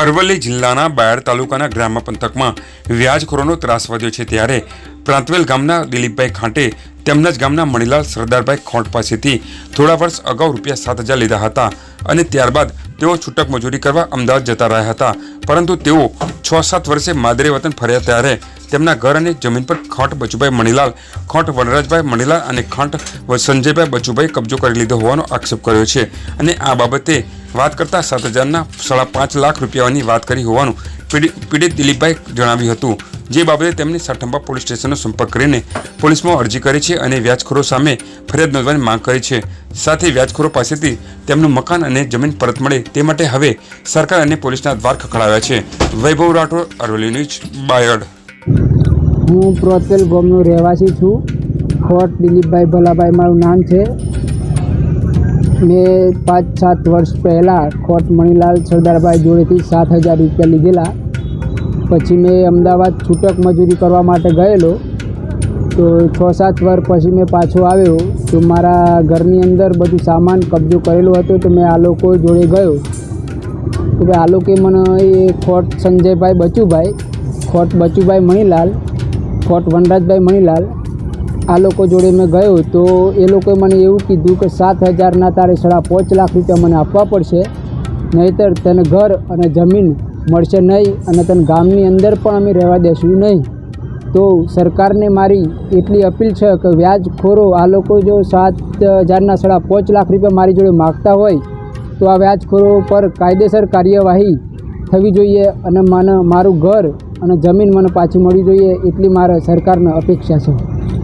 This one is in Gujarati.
અરવલ્લી જિલ્લાના બાયડ તાલુકાના ગ્રામ પંથકમાં વ્યાજખોરોનો ત્રાસ વધ્યો છે ત્યારે પ્રાંતવેલ ગામના દિલીપભાઈ ખાંટે તેમના જ ગામના મણીલાલ સરદારભાઈ ખોંટ પાસેથી થોડા વર્ષ અગાઉ રૂપિયા સાત હજાર લીધા હતા અને ત્યારબાદ તેઓ છૂટક મજૂરી કરવા અમદાવાદ જતા રહ્યા હતા. પરંતુ તેઓ છ સાત વર્ષે માદરે વતન ફર્યા ત્યારે તેમના ઘર અને જમીન પર ખોટ, બચુભાઈ મણીલાલ ખોંટ, વનરાજભાઈ મણીલાલ અને ખંટ, સંજયભાઈ બચુભાઈ કબજો કરી લીધો હોવાનો આક્ષેપ કર્યો છે અને આ બાબતે વાત કરતા સાત હજારના સાડા પાંચ લાખ રૂપિયાની વાત કરી હોવાનું પીડિત દિલીપભાઈ જણાવ્યું હતું. જે બાબતે તેમણે સાઠંબા પોલીસ સ્ટેશનનો સંપર્ક કરીને પોલીસમાં અરજી કરી છે અને વ્યાજખોરો સામે ફરિયાદ નોંધવાની માંગ કરી છે. સાથે વ્યાજખોરો પાસેથી તેમનું મકાન અને જમીન પરત મળે તે માટે હવે સરકાર અને પોલીસના દ્વાર ખખડાવ્યા છે. વૈભવ રાઠોડ, અરવલ્લી ન્યૂઝ, બાયડ. હું પ્રોતેલ ગામનો રહેવાસી છું. ફોર્ટ દિલીપભાઈ ભલાભાઈ, મારું નામ છે. મેં પાંચ સાત વર્ષ પહેલાં ખોટ મણીલાલ સરદારભાઈ જોડેથી સાત હજાર રૂપિયા લીધેલા. પછી મેં અમદાવાદ છૂટક મજૂરી કરવા માટે ગયેલો. તો છ સાત વર્ષ પછી મેં પાછો આવ્યો. તો મારા ઘરની અંદર બધું સામાન કબજો કરેલો હતો તો મેં આ લોકો જોડે ગયો. તો આ લોકોએ મને એ ખોટ સંજયભાઈ બચુભાઈ, ખોટ બચુભાઈ મણીલાલ, ખોટ વનરાજભાઈ મણીલાલ આ લોકો જોડે મેં ગયો તો એ લોકોએ મને એવું કીધું કે સાત હજારના તારે સાડા પાંચ લાખ રૂપિયા મને આપવા પડશે. નહીંતર તને ઘર અને જમીન મળશે નહીં અને તને ગામની અંદર પણ અમે રહેવા દેશું નહીં. તો સરકારને મારી એટલી અપીલ છે કે વ્યાજખોરો આ લોકો જો સાત હજારના સાડા પાંચ લાખ રૂપિયા મારી જોડે માગતા હોય તો આ વ્યાજખોરો પર કાયદેસર કાર્યવાહી થવી જોઈએ અને મને મારું ઘર અને જમીન મને પાછી મળવી જોઈએ એટલી મારે સરકારને અપેક્ષા છે.